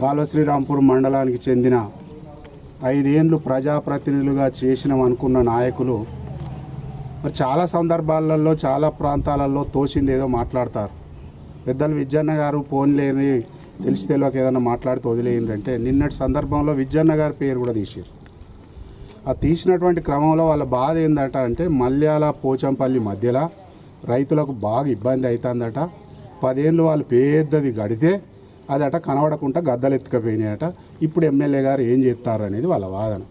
కాలువ శ్రీరాంపూర్ మండలానికి చెందిన ఐదేండ్లు ప్రజాప్రతినిధులుగా చేసినాం అనుకున్న నాయకులు మరి చాలా సందర్భాలలో చాలా ప్రాంతాలలో తోచింది ఏదో మాట్లాడతారు. పెద్దలు విజ్జన్న గారు ఫోన్ లేని తెలిసి తెలియక ఏదైనా మాట్లాడితే వదిలేయండి నిన్నటి సందర్భంలో విజ్జన్న గారి పేరు కూడా తీసారు. ఆ తీసినటువంటి క్రమంలో వాళ్ళ బాధ ఏందట అంటే మల్యాల పోచంపల్లి మధ్యలో రైతులకు బాగా ఇబ్బంది అవుతుందట పదేళ్ళు వాళ్ళు పెద్దది గడితే అదట కనబడకుండా గద్దలు ఎత్తుకపోయినాయట. ఇప్పుడు ఎమ్మెల్యే గారు ఏం చేస్తారు అనేది వాళ్ళ వాదన.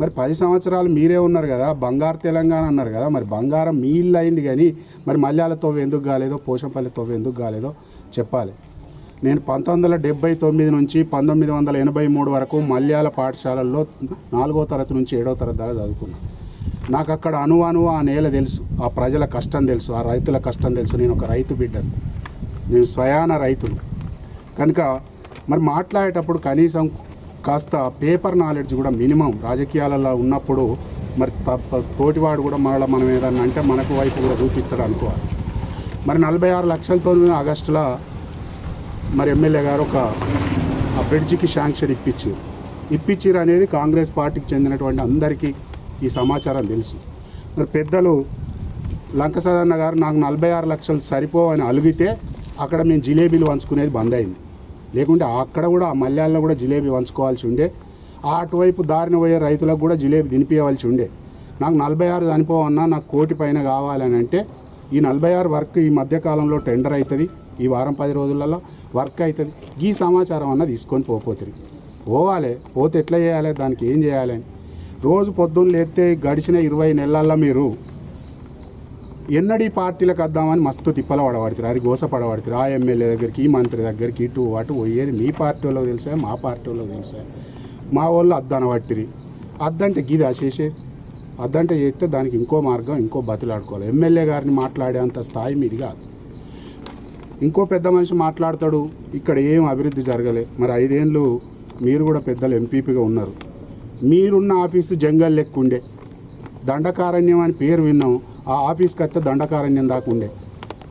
మరి పది సంవత్సరాలు మీరే ఉన్నారు కదా బంగారు తెలంగాణ అన్నారు కదా మరి బంగారం మీ ఇల్లు అయింది కానీ మరి మల్యాల తవ్వ ఎందుకు కాలేదో పోషంపల్లి తవ్వ ఎందుకు కాలేదో చెప్పాలి. నేను పంతొమ్మిది వందల డెబ్బై తొమ్మిది నుంచి పంతొమ్మిది వందల ఎనభై మూడు వరకు మల్యాల పాఠశాలల్లో నాలుగో తరగతి నుంచి ఏడో తరగతి దాకా చదువుకున్నాను నాకు అక్కడ అనువు అనువు ఆ నేల తెలుసు ఆ ప్రజల కష్టం తెలుసు ఆ రైతుల కష్టం తెలుసు నేను ఒక రైతు బిడ్డను. నేను స్వయాన రైతును. కనుక మరి మాట్లాడేటప్పుడు కనీసం కాస్త పేపర్ నాలెడ్జ్ కూడా మినిమం రాజకీయాలలో ఉన్నప్పుడు మరి తప్ప తోటివాడు కూడా మరల మనం ఏదన్నా అంటే మనకు వైపు కూడా చూపిస్తాడు అనుకోవాలి. మరి నలభై ఆరు లక్షలతో ఆగస్టులో మరి ఎమ్మెల్యే గారు ఒక ఆ బ్రిడ్జికి శాంక్షన్ ఇప్పించారు ఇప్పించారు అనేది కాంగ్రెస్ పార్టీకి చెందినటువంటి అందరికీ ఈ సమాచారం తెలుసు. మరి పెద్దలు లంక సదన్న గారు నాకు నలభై ఆరు లక్షలు సరిపోవని అలిగితే అక్కడ మేము జిలేబీలు పంచుకునేది బంద్ అయింది లేకుంటే అక్కడ కూడా ఆ కూడా జిలేబీ వంచుకోవాల్సి ఉండే. ఆ అటువైపు దారిన పోయే రైతులకు కూడా జిలేబీ తినిపించవలసి ఉండే. నాకు నలభై ఆరు చనిపోవన్నా నాకు కోటి పైన కావాలని అంటే ఈ నలభై ఆరు వర్క్ ఈ మధ్యకాలంలో టెండర్ అవుతుంది ఈ వారం పది రోజులలో వర్క్ అవుతుంది ఈ సమాచారం అన్న తీసుకొని పోపోతుంది. పోవాలి పోతే ఎట్లా చేయాలి దానికి ఏం చేయాలి అని. రోజు పొద్దున్న లేస్తే గడిచిన ఇరవై నెలల్లో మీరు ఎన్నడీ పార్టీలకు వద్దామని మస్తు తిప్పల పడబడుతారు అది గోస పడబడుతుంది ఆ ఎమ్మెల్యే దగ్గరికి ఈ మంత్రి దగ్గరికి ఇటు అటు పోయేది మీ పార్టీ వాళ్ళకి తెలుసా? మా పార్టీ వాళ్ళకి తెలుసా? మా వాళ్ళు అద్దాన పట్టిరి అద్దంటే గిది చేసేది. అద్దంటే చేస్తే దానికి ఇంకో మార్గం ఇంకో బతిలాడుకోవాలి. ఎమ్మెల్యే గారిని మాట్లాడేంత స్థాయి మీది కాదు. ఇంకో పెద్ద మనిషి మాట్లాడతాడు. ఇక్కడ ఏం అభివృద్ధి జరగలే. మరి ఐదేళ్ళు మీరు కూడా పెద్దలు ఎంపీపీగా ఉన్నారు. మీరున్న ఆఫీసు జంగల్ లెక్క ఉండే దండకారణ్యం అని పేరు విన్నాం ఆ ఆఫీస్కి వస్తే దండకారణ్యం దాకా ఉండే.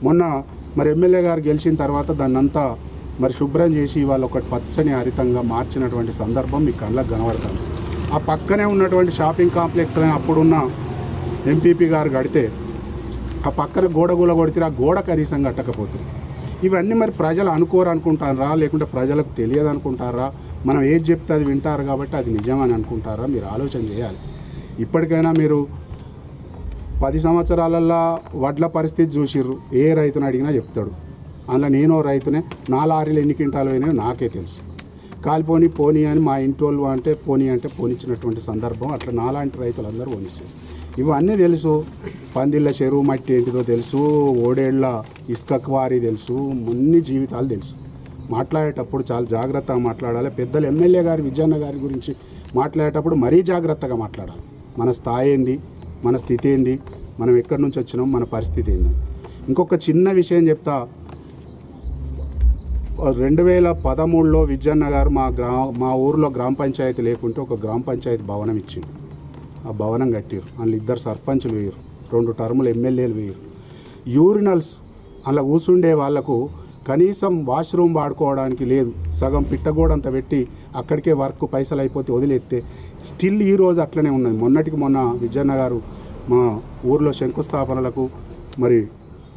మొన్న మరి ఎమ్మెల్యే గారు గెలిచిన తర్వాత దాన్నంతా మరి శుభ్రం చేసి వాళ్ళు ఒకటి పచ్చని హరితంగా మార్చినటువంటి సందర్భం మీ కళ్ళకు కనబడుతుంది. ఆ పక్కనే ఉన్నటువంటి షాపింగ్ కాంప్లెక్స్లో అప్పుడున్న ఎంపీపీ గారు కడితే ఆ పక్కన గోడ గూల కొడితే ఆ గోడ కనీసం కట్టకపోతుంది. ఇవన్నీ మరి ప్రజలు అనుకోరు అనుకుంటారా లేకుంటే ప్రజలకు తెలియదు అనుకుంటారా మనం ఏది చెప్తే అది వింటారు కాబట్టి అది నిజమని అనుకుంటారా? మీరు ఆలోచన చేయాలి. ఇప్పటికైనా మీరు పది సంవత్సరాలల్లో వడ్ల పరిస్థితి చూసిర్రు. ఏ రైతుని అడిగినా చెప్తాడు. అందులో నేను రైతునే నా లారీలు ఎన్ని క్వింటాలు అయినాయో నాకే తెలుసు. కాలిపోని పోనీ అని మా ఇంటి వాళ్ళు అంటే పోనీ అంటే పోనిచ్చినటువంటి సందర్భం అట్లా నాలాంటి రైతులందరూ పోనిచ్చారు ఇవన్నీ తెలుసు. పందిళ్ళ చెరువు మట్టి ఏంటిదో తెలుసు. ఓడేళ్ళ ఇసుక క్వారీ తెలుసు. అన్ని జీవితాలు తెలుసు. మాట్లాడేటప్పుడు చాలా జాగ్రత్తగా మాట్లాడాలి. పెద్దలు ఎమ్మెల్యే గారి విజయన్న గారి గురించి మాట్లాడేటప్పుడు మరీ జాగ్రత్తగా మాట్లాడాలి. మన స్థాయి ఏంది? మన స్థితి ఏంది? మనం ఎక్కడి నుంచి వచ్చినాం? మన పరిస్థితి ఏంది? ఇంకొక చిన్న విషయం చెప్తా. రెండు వేల పదమూడులో విజయన్న గారు మా గ్రా మా ఊర్లో గ్రామ పంచాయతీ లేకుంటే ఒక గ్రామ పంచాయతీ భవనం ఇచ్చిండు. ఆ భవనం కట్టారు. అందులో ఇద్దరు సర్పంచులు వేయరు. రెండు టర్ములు ఎమ్మెల్యేలు వేయరు. యూరినల్స్ అలా కూసుండే వాళ్ళకు కనీసం వాష్రూమ్ వాడుకోవడానికి లేదు. సగం పిట్టగోడంత పెట్టి అక్కడికే వర్క్ పైసలు అయిపోతే వదిలేస్తే స్టిల్ ఈ రోజు అట్లనే ఉన్నది. మొన్నటికి మొన్న విజయన్న గారు మా ఊర్లో శంకుస్థాపనలకు మరి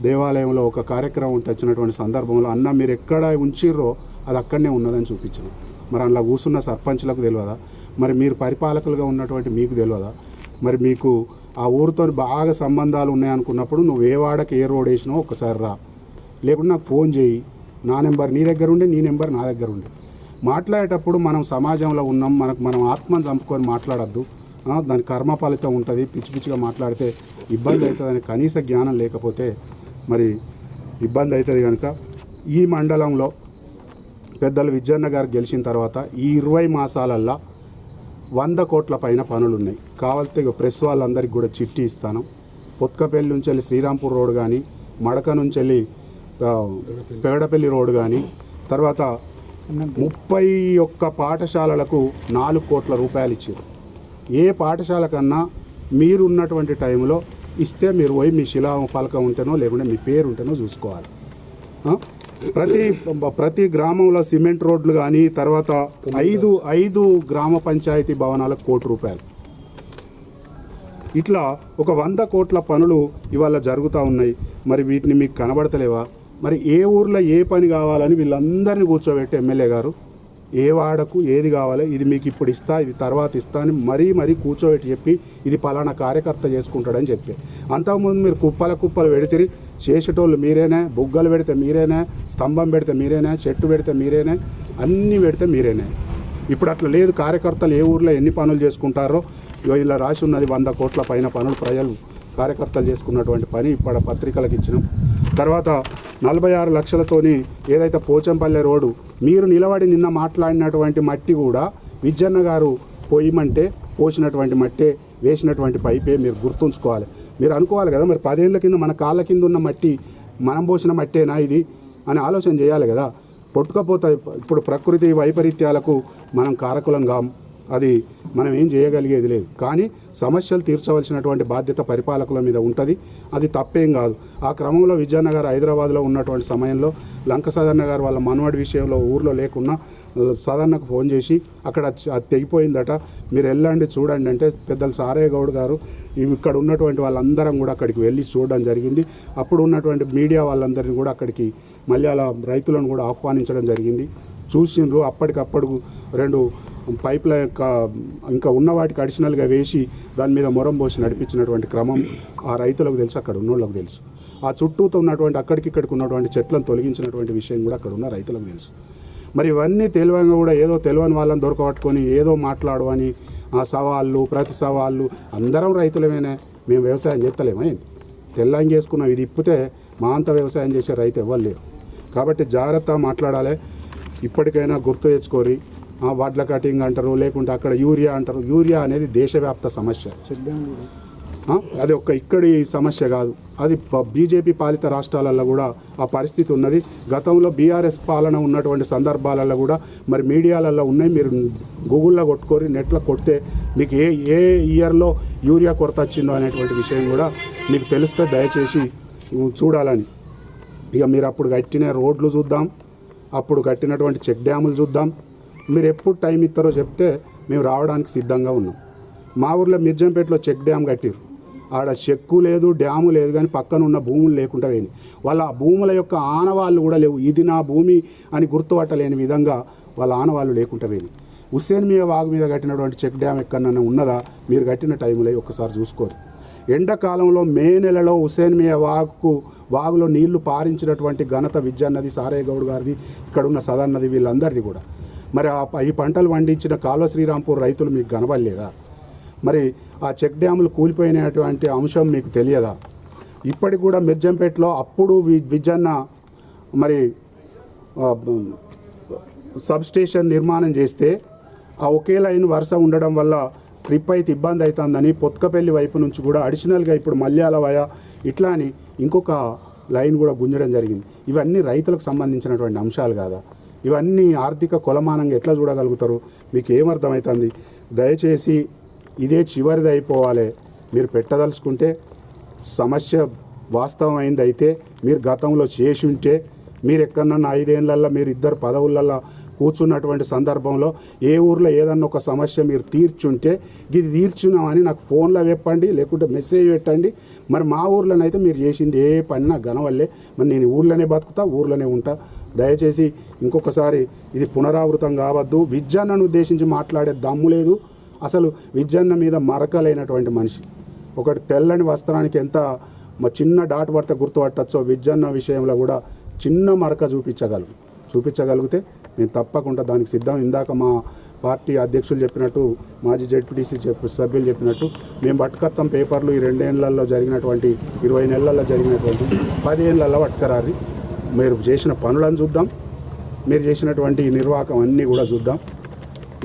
దేవాలయంలో ఒక కార్యక్రమం వచ్చినటువంటి సందర్భంలో అన్న మీరు ఎక్కడ ఉంచిర్రో అది అక్కడనే ఉన్నదని చూపించింది మరి అందులో కూర్చున్న సర్పంచ్లకు తెలియదా మరి మీరు పరిపాలకులుగా ఉన్నటువంటి మీకు తెలియదా మరి మీకు ఆ ఊరితో బాగా సంబంధాలు ఉన్నాయనుకున్నప్పుడు నువ్వు ఏ వాడకి ఏ రోడ్ వేసినావు ఒకసారి రా. లేకుంటే నాకు ఫోన్ చేయి. నా నెంబర్ నీ దగ్గర ఉండే నీ నెంబర్ నా దగ్గర ఉండే. మాట్లాడేటప్పుడు మనం సమాజంలో ఉన్నాం మనకు మనం ఆత్మను చంపుకొని మాట్లాడద్దు. దాని కర్మ ఫలితం ఉంటుంది. పిచ్చి పిచ్చిగా మాట్లాడితే ఇబ్బంది అవుతుందని కనీస జ్ఞానం లేకపోతే మరి ఇబ్బంది అవుతుంది కనుక ఈ మండలంలో పెద్దలు విజయన్న గారు గెలిచిన తర్వాత ఈ ఇరవై మాసాలల్లో వంద కోట్ల పైన పనులు ఉన్నాయి కావాల్సితే ఇక ప్రెస్ వాళ్ళందరికీ కూడా చిట్టి ఇస్తాను. పొత్కపల్లి నుంచి వెళ్ళి శ్రీరాంపూర్ రోడ్ కానీ మడక నుంచి వెళ్ళి పెగడపల్లి రోడ్ కానీ తర్వాత ముప్పై ఒక్క పాఠశాలలకు నాలుగు కోట్ల రూపాయలు ఇచ్చారు. ఏ పాఠశాల కన్నా మీరు ఉన్నటువంటి టైంలో ఇస్తే మీరు పోయి మీ శిలా ఫలకం ఉంటేనో లేకుంటే మీ పేరు ఉంటేనో చూసుకోవాలి? ప్రతి ప్రతి గ్రామంలో సిమెంట్ రోడ్లు కానీ తర్వాత ఐదు ఐదు గ్రామ పంచాయతీ భవనాలకు కోటి రూపాయలు. ఇట్లా ఒక వంద కోట్ల పనులు ఇవాళ జరుగుతూ ఉన్నాయి. మరి వీటిని మీకు కనబడతలేవా? మరి ఏ ఊర్లో ఏ పని కావాలని వీళ్ళందరినీ కూర్చోబెట్టి ఎమ్మెల్యే గారు ఏ వాడకు ఏది కావాలి ఇది మీకు ఇప్పుడు ఇస్తా ఇది తర్వాత ఇస్తా అని మరీ మరీ కూర్చోబెట్టి చెప్పి ఇది పలానా కార్యకర్త చేసుకుంటాడని చెప్పి. అంతకుముందు మీరు కుప్పల కుప్పలు పెడితే చేసేటోళ్ళు మీరేనే బుగ్గలు పెడితే మీరేనే స్తంభం పెడితే మీరేనే చెట్టు పెడితే మీరేనే అన్నీ పెడితే మీరేనే. ఇప్పుడు అట్లా లేదు కార్యకర్తలు ఏ ఊర్లో ఎన్ని పనులు చేసుకుంటారో ఇగో ఇలా రాసి ఉన్నది వంద కోట్ల పైన పనులు ప్రజలు. కార్యకర్తలు చేసుకున్నటువంటి పని ఇప్పుడు పత్రికలకు ఇచ్చినాం. తర్వాత నలభై ఆరు లక్షలతోని ఏదైతే పోచంపల్లె రోడ్డు మీరు నిలబడి నిన్న మాట్లాడినటువంటి మట్టి కూడా విజ్జన్న గారు పోయమంటే పోసినటువంటి మట్టే వేసినటువంటి పైపే మీరు గుర్తుంచుకోవాలి. మీరు అనుకోవాలి కదా మరి పదేళ్ళ కింద మన కాళ్ళ కింద ఉన్న మట్టి మనం పోసిన మట్టేనా ఇది అని ఆలోచన చేయాలి కదా. పొట్టుకపోతే ఇప్పుడు ప్రకృతి వైపరీత్యాలకు మనం కారకులం కాము అది మనం ఏం చేయగలిగేది లేదు. కానీ సమస్యలు తీర్చవలసినటువంటి బాధ్యత పరిపాలకుల మీద ఉంటుంది. అది తప్పేం కాదు. ఆ క్రమంలో విజయనగర్ హైదరాబాద్లో ఉన్నటువంటి సమయంలో లంక సాధారణ గారు వాళ్ళ మనవాడి విషయంలో ఊర్లో లేకున్నా సాధారణకు ఫోన్ చేసి అక్కడ అది తెగిపోయిందట. మీరు వెళ్ళండి చూడండి అంటే పెద్దలు సారయ్య గౌడ్ గారు ఇక్కడ ఉన్నటువంటి వాళ్ళందరం కూడా అక్కడికి వెళ్ళి చూడడం జరిగింది. అప్పుడు ఉన్నటువంటి మీడియా వాళ్ళందరినీ కూడా అక్కడికి మళ్ళీ అలా రైతులను కూడా ఆహ్వానించడం జరిగింది. చూసిండ్రు. అప్పటికప్పుడు రెండు పైప్ల యొక్క ఇంకా ఉన్న వాటికి అడిషనల్గా వేసి దాని మీద మొరం పోసి నడిపించినటువంటి క్రమం ఆ రైతులకు తెలుసు అక్కడ ఉన్నోళ్ళకు తెలుసు. ఆ చుట్టూతో ఉన్నటువంటి అక్కడికిక్కడికి ఉన్నటువంటి చెట్లను తొలగించినటువంటి విషయం కూడా అక్కడ ఉన్న రైతులకు తెలుసు. మరి ఇవన్నీ తెలివంగా కూడా ఏదో తెలియని వాళ్ళని దొరకబట్టుకొని ఏదో మాట్లాడు అని ఆ సవాళ్ళు ప్రతి సవాళ్ళు అందరం రైతులమేనే మేము వ్యవసాయం చేస్తలేమే తెల్లం చేసుకున్నాం ఇది ఇప్పితే మా అంత వ్యవసాయం చేసే రైతు ఇవ్వలేరు కాబట్టి జాగ్రత్త మాట్లాడాలి. ఇప్పటికైనా గుర్తు తెచ్చుకోరి వడ్ల కటింగ్ అంటారు లేకుంటే అక్కడ యూరియా అంటారు. యూరియా అనేది దేశవ్యాప్త సమస్య. అది ఒక్క ఇక్కడి సమస్య కాదు. అది ప- బీజేపీ పాలిత రాష్ట్రాలలో కూడా ఆ పరిస్థితి ఉన్నది. గతంలో బీఆర్ఎస్ పాలన ఉన్నటువంటి సందర్భాలలో కూడా మరి మీడియాలలో ఉన్నాయి. మీరు గూగుల్లో కొట్టుకొని నెట్లో కొడితే మీకు ఏ ఏ ఇయర్లో యూరియా కొరత వచ్చిందో అనేటువంటి విషయం కూడా మీకు తెలిస్తే దయచేసి చూడాలని. ఇక మీరు అప్పుడు కట్టిన రోడ్లు చూద్దాం. అప్పుడు కట్టినటువంటి చెక్ డ్యాములు చూద్దాం. మీరు ఎప్పుడు టైం ఇస్తారో చెప్తే మేము రావడానికి సిద్ధంగా ఉన్నాం. మా ఊర్లో మిర్జంపేటలో చెక్ డ్యామ్ కట్టిరు ఆడ చెక్కు లేదు డ్యాము లేదు కానీ పక్కన ఉన్న భూములు లేకుండా పోయింది వాళ్ళ ఆ భూముల యొక్క ఆనవాళ్ళు కూడా లేవు. ఇది నా భూమి అని గుర్తుపట్టలేని విధంగా వాళ్ళ ఆనవాళ్ళు లేకుండా పోయింది హుస్సేన్ మియా వాగు మీద కట్టినటువంటి చెక్ డ్యామ్ ఎక్కడన్నా ఉన్నదా? మీరు కట్టిన టైంలో ఒక్కసారి చూసుకోరు. ఎండాకాలంలో మే నెలలో హుసేన్మియా వాగుకు వాగులో నీళ్ళు పారించినటువంటి ఘనత విద్యాన్నది సారయ్య గౌడ్ గారిది ఇక్కడ ఉన్న సదన్నది వీళ్ళందరిది కూడా. మరి ఆ ప- ఈ పంటలు పండించిన కాలువ శ్రీరాంపూర్ రైతులు మీకు కనబడలేదా? మరి ఆ చెక్ డ్యాములు కూలిపోయినటువంటి అంశం మీకు తెలియదా? ఇప్పటికి కూడా మిర్జంపేటలో అప్పుడు వి విజన్న మరి సబ్స్టేషన్ సబ్ స్టేషన్ నిర్మాణం చేస్తే ఆ ఒకే లైన్ వరుస ఉండడం వల్ల ట్రిప్ అయితే ఇబ్బంది అవుతుందని పొత్కపల్లి వైపు నుంచి కూడా అడిషనల్గా ఇప్పుడు మల్యాల వయ ఇట్లా అని ఇంకొక లైన్ కూడా గుంజడం జరిగింది. ఇవన్నీ రైతులకు సంబంధించినటువంటి అంశాలు కాదా? ఇవన్నీ ఆర్థిక కొలమానంగా ఎట్లా చూడగలుగుతారు? మీకు ఏమర్థమవుతుంది దయచేసి ఇదే చివరిది అయిపోవాలి. మీరు పెట్టదలుచుకుంటే సమస్య వాస్తవమైంది అయితే మీరు గతంలో చేసి ఉంటే మీరు ఎక్కడన్నా ఐదేళ్ళల్లో మీరు ఇద్దరు పదవులల్లో కూర్చున్నటువంటి సందర్భంలో ఏ ఊర్లో ఏదన్నా ఒక సమస్య మీరు తీర్చుంటే ఇది తీర్చున్నామని నాకు ఫోన్లో చెప్పండి లేకుంటే మెసేజ్ పెట్టండి. మరి మా ఊర్లోనైతే మీరు చేసింది ఏ పని నాకు గనవల్లే మరి నేను ఊర్లోనే బతుకుతా ఊర్లోనే ఉంటా. దయచేసి ఇంకొకసారి ఇది పునరావృతం కావద్దు. విద్యాన్నను ఉద్దేశించి మాట్లాడే దమ్ము లేదు. అసలు విద్యన్న మీద మరకలైనటువంటి మనిషి. ఒకటి తెల్లని వస్త్రానికి ఎంత మా చిన్న డాట్ పడితే గుర్తుపట్టచ్చో విద్యన్న విషయంలో కూడా చిన్న మరక చూపించగలరు. చూపించగలిగితే మేము తప్పకుండా దానికి సిద్ధం. ఇందాక మా పార్టీ అధ్యక్షులు చెప్పినట్టు మాజీ జెడ్పీటీసీ చెప్పు సభ్యులు చెప్పినట్టు మేము వట్కత్తం పేపర్లు ఈ రెండేళ్ళలో జరిగినటువంటి ఇరవై నెలల్లో జరిగినటువంటి పదేళ్ళలో వట్కరారి మీరు చేసిన పనులను చూద్దాం. మీరు చేసినటువంటి నిర్వాహకం అన్నీ కూడా చూద్దాం.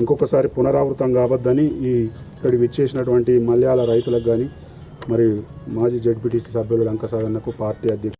ఇంకొకసారి పునరావృతం కావద్దని ఈ ఇక్కడ విచ్చేసినటువంటి మలయాళ రైతులకు కానీ మరి మాజీ జడ్పీటీసీ సభ్యులు లంకసాధనకు పార్టీ అధ్యక్షులు